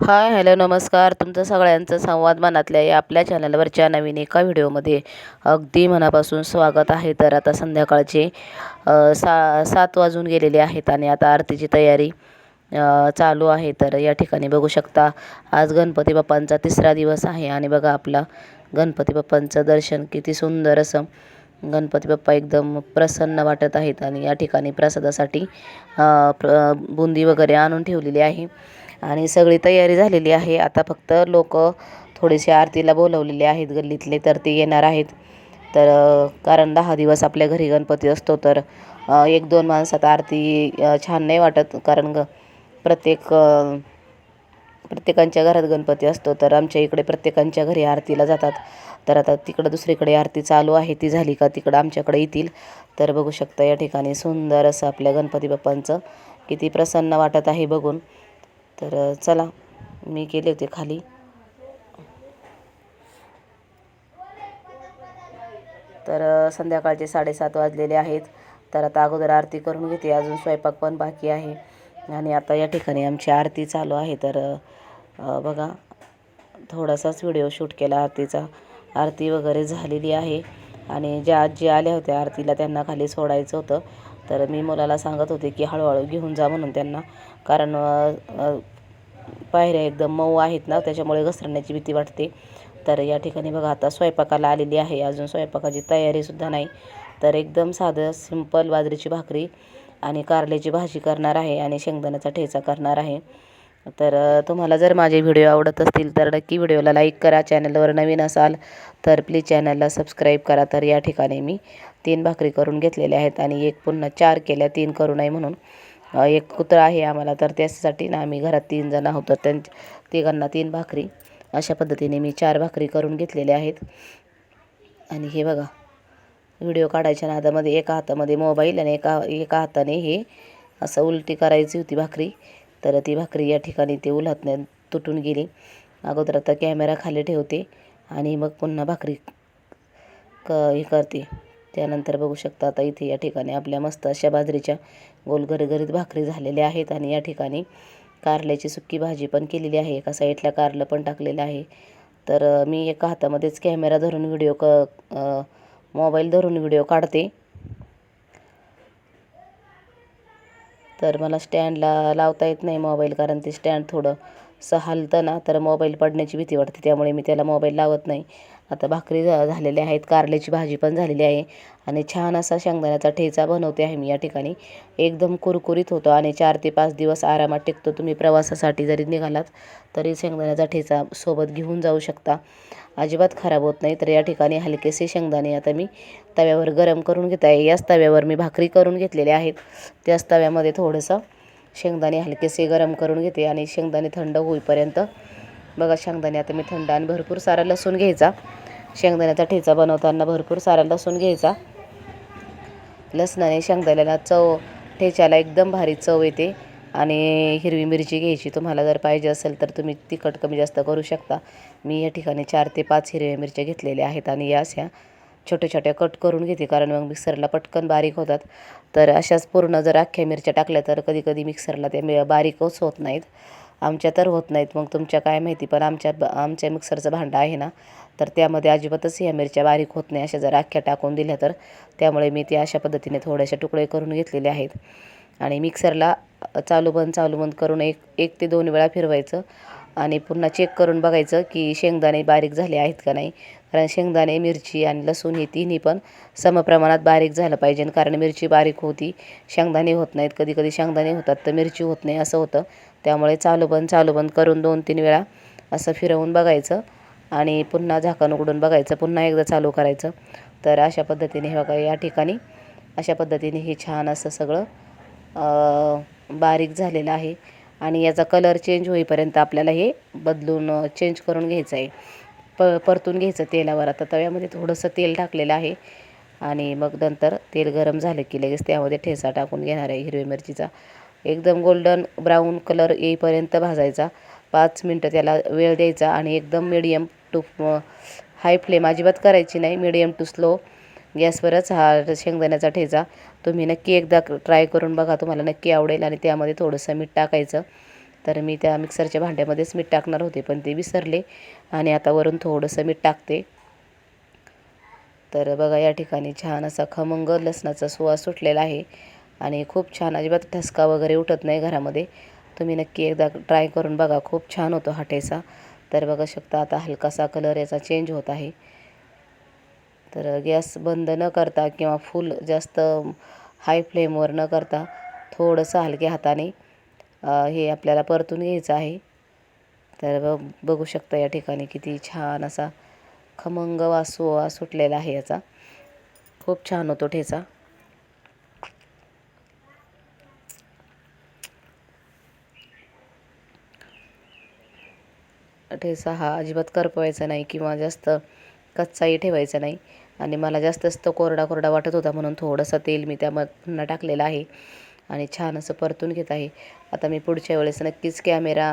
Hi hello नमस्कार. तुमचं सगळ्यांचं संवाद मनातल्या या आपल्या चॅनलवरच्या नवीन एका व्हिडिओमध्ये अगदी मनापासून स्वागत आहे. तर आता संध्याकाळचे सा सात वाजून गेलेले आहेत आणि आता आरतीची तयारी चालू आहे. तर या ठिकाणी बघू शकता आज गणपती बाप्पांचा तिसरा दिवस आहे. आणि बघा आपला गणपती बाप्पांचं दर्शन किती सुंदर असं गणपती बाप्पा एकदम प्रसन्न वाटत आहेत आणि या ठिकाणी प्रसादासाठी प्र बुंदी वगैरे आणून ठेवलेली आहे. आणि सगळी तयारी झालेली आहे. आता फक्त लोक थोडेसे आरतीला बोलवलेले आहेत गल्लीतले तर ते येणार आहेत. तर कारण दहा दिवस आपल्या घरी गणपती असतो तर एक दोन माणसात आरती छान नाही वाटत. कारण ग प्रत्येक प्रत्येकांच्या घरात गणपती असतो तर आमच्या इकडे प्रत्येकांच्या घरी आरतीला जातात. तर आता तिकडं दुसरीकडे आरती चालू आहे. ती झाली का तिकडं आमच्याकडे येतील. तर बघू शकता या ठिकाणी सुंदर असं आपल्या गणपती बाप्पांचं किती प्रसन्न वाटत आहे बघून. तर चला मी गेले होते खाली. तर संध्याकाळचे साडेसात वाजलेले आहेत. तर आता अगोदर आरती करून घेते. अजून स्वयंपाक पण बाकी आहे. आणि आता या ठिकाणी आमची आरती चालू आहे. तर बघा थोडासाच व्हिडिओ शूट केला आरतीचा. आरती वगैरे झालेली आहे. आणि ज्या आजी आल्या होत्या आरतीला त्यांना खाली सोडायचं होतं. तर मी मुलाला सांगत होते की हळूहळू घेऊन जा म्हणून त्यांना. कारण पायऱ्या एकदम मऊ आहेत ना त्याच्यामुळे घसरण्याची भीती वाटते. तर या ठिकाणी बघा आता स्वयंपाकाला आलेली आहे. अजून स्वयंपाकाची तयारीसुद्धा नाही. तर एकदम साधं सिंपल बाजरीची भाकरी आणि कारल्याची भाजी करणार आहे आणि शेंगदाण्याचा ठेचा करणार आहे. तर तुम्हाला जर माझे व्हिडिओ आवडत असतील तर नक्की व्हिडिओला लाईक करा चॅनलवर नवीन असाल तर प्लीज चॅनलला सबस्क्राईब करा. तर या ठिकाणी मी तीन भाकरी करून घेतलेल्या आहेत आणि एक पुन्हा चार केल्या तीन करू नये म्हणून. एक कुत्रा आहे आम्हाला तर त्यासाठी ना आम्ही घरात तीन जण आहोत तर त्यां तिघांना तीन भाकरी. अशा पद्धतीने मी चार भाकरी करून घेतलेल्या आहेत. आणि हे बघा व्हिडिओ काढायच्या नादामध्ये एका हातामध्ये मोबाईल आणि एका एका हाताने हे असं उलटी करायची होती भाकरी. तर ती भाकरी या ठिकाणी ते उलटण्यात तुटून गेली. अगोदर आता कॅमेरा खाली ठेवते आणि मग पुन्हा भाकरी क हे करते. त्यानंतर बघू शकता आता इथे या ठिकाणी आपल्या मस्त अशा बाजरीच्या गोल गरीगरीत भाकरी झालेल्या आहेत आणि या ठिकाणी कारल्याची सुक्की भाजी पण केलेली आहे. एका साईडला कारलं पण टाकलेलं आहे. तर मी एका हातामध्येच कॅमेरा धरून व्हिडिओ क मोबाईल धरून व्हिडिओ काढते. तर मला स्टँडला लावता येत नाही मोबाईल कारण ते स्टँड थोडं असं हलतं ना तर मोबाईल पडण्याची भीती वाटते. त्यामुळे मी त्याला मोबाईल लावत नाही. आता भाकरी झा झालेल्या आहेत. कारल्याची भाजी पण झालेली आहे. आणि छान असा शेंगदाण्याचा ठेचा बनवते आहे मी या ठिकाणी. एकदम कुरकुरीत होतो आणि चार ते पाच दिवस आरामात टिकतो. तुम्ही प्रवासासाठी जरी निघालात तरी शेंगदाण्याचा ठेचा सोबत घेऊन जाऊ शकता. अजिबात खराब होत नाही. तर या ठिकाणी हलकेसे शेंगदाणे आता मी तव्यावर गरम करून घेत आहे. याच तव्यावर मी भाकरी करून घेतलेले आहेत. त्याच तव्यामध्ये थोडंसं शेंगदाणे हलकेसे गरम करून घेते आणि शेंगदाणे थंड होईपर्यंत बघा शेंगदाणे आता मी थंड आणि भरपूर सारा लसूण घ्यायचा. शेंगदाण्याचा ठेचा बनवताना भरपूर सारा लसूण घ्यायचा. लसणाने शेंगदाण्याला चव ठेच्याला एकदम भारी चव येते आणि हिरवी मिरची घ्यायची तुम्हाला जर पाहिजे असेल तर तुम्ही तिखट कमी जास्त करू शकता. मी या ठिकाणी चार ते पाच हिरव्या मिरच्या घेतलेल्या आहेत आणि या अशा छोट्या छोट्या कट करून घेते कारण मग मिक्सरला पटकन बारीक होतात. तर अशाच पूर्ण जर अख्ख्या मिरच्या टाकल्या तर कधी कधी मिक्सरला त्या बारीकच होत नाहीत. आमच्या तर होत नाहीत. मग तुमच्या काय माहिती पण आमच्या आमच्या मिक्सरचं भांडं आहे ना तर त्यामध्ये अजिबातच ह्या मिरच्या बारीक होत नाही अशा जर अख्ख्या टाकून दिल्या तर. त्यामुळे मी ते अशा पद्धतीने थोडेसे तुकडे करून घेतलेले आहेत. आणि मिक्सरला चालू बंद चालू बंद करून एक एक ते दोन वेळा फिरवायचं. आणि पुन्हा चेक करून बघायचं की शेंगदाणे बारीक झाले आहेत का नाही. कारण शेंगदाणे मिरची आणि लसूण हे तिन्ही पण समप्रमाणात बारीक झालं पाहिजे. कारण मिरची बारीक होती शेंगदाणे होत नाहीत. कधी कधी शेंगदाणे होतात तर मिरची होत नाही असं होतं. त्यामुळे चालू बंद चालू बंद करून दोन तीन वेळा असं फिरवून बघायचं आणि पुन्हा झाकण उघडून बघायचं. पुन्हा एकदा चालू करायचं. तर अशा पद्धतीने हे बघा या ठिकाणी अशा पद्धतीने हे छान असं सगळं बारीक झालेलं आहे. आणि याचा कलर चेंज होईपर्यंत आपल्याला हे बदलून चेंज करून घ्यायचं आहे. प परतून घ्यायचं तेलावर. आता तव्यामध्ये थोडंसं तेल टाकलेलं आहे. आणि मग नंतर तेल गरम झालं की लगेच त्यामध्ये ठेचा टाकून घेणार आहे हिरवी मिरचीचा. एकदम गोल्डन ब्राऊन कलर येईपर्यंत भाजायचा. पाच मिनटं त्याला वेळ द्यायचा आणि एकदम मिडियम टू हाय फ्लेम अजिबात करायची नाही. मिडियम टू स्लो गॅसवरच हा शेंगदाण्याचा ठेचा. तुम्ही नक्की एकदा ट्राय करून बघा. तुम्हाला नक्की आवडेल आणि त्यामध्ये थोडंसं मीठ टाकायचं. तर मी त्या मिक्सरच्या भांड्यामध्येच मीठ टाकणार होते पण ते विसरले आणि आता वरून थोडंसं मीठ टाकते. तर बघा या ठिकाणी छान असा खमंग लसणाचा सुवास सुटलेला आहे आणि खूप छान अजिबात ठसका वगैरे उठत नाही घरामध्ये. तुम्ही नक्की एकदा ट्राय करून बघा खूप छान होतो हा ठेचा तर बघा शकता आता हलकासा कलर याचा चेंज होत आहे. तर गॅस बंद न करता किंवा फुल जास्त हाय फ्लेमवर न करता थोडंसं हलक्या हाताने हे आपल्याला परतून घ्यायचं आहे. तर ब बघू शकता या ठिकाणी किती छान असा खमंग वास सुटलेला आहे याचा. खूप छान होतो ठेचा. ठेचा हा अजिबात करपवायचा नाही किंवा जास्त कच्चाही ठेवायचा नाही. आणि मला जास्तच तो कोरडा कोरडा वाटत होता म्हणून थोडंसं तेल मी त्या पुन्हा टाकलेलं आहे. आणि छान असं परतून घेत आहे. आता मी पुढच्या वेळेस नक्कीच कॅमेरा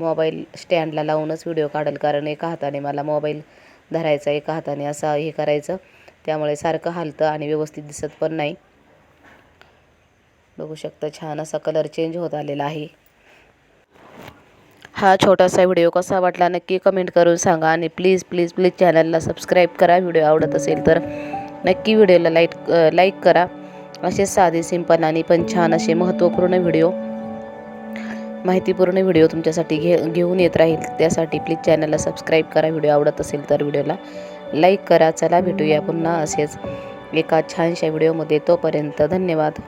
मोबाईल स्टँडला लावूनच व्हिडिओ काढेल. कारण एका हाताने मला मोबाईल धरायचा एका हाताने असा हे करायचं. त्यामुळे सारखं हालतं आणि व्यवस्थित दिसत पण नाही. बघू शकता छान असा कलर चेंज होत आलेला आहे. हा छोटासा व्हिडिओ कसा वाटला नक्की कमेंट करून सांगा आणि प्लीज प्लीज प्लीज चॅनलला सबस्क्राईब करा. व्हिडिओ आवडत असेल तर नक्की व्हिडिओला लाईक लाईक करा. असे साधे सिंपल आणि पण छान असे महत्त्वपूर्ण व्हिडिओ माहितीपूर्ण व्हिडिओ तुमच्यासाठी घे घेऊन येत राहील. त्यासाठी प्लीज चॅनलला सबस्क्राईब करा. व्हिडिओ आवडत असेल तर व्हिडिओला लाईक करा. चला भेटूया पुन्हा असेच एका छानशा व्हिडिओमध्ये तोपर्यंत धन्यवाद.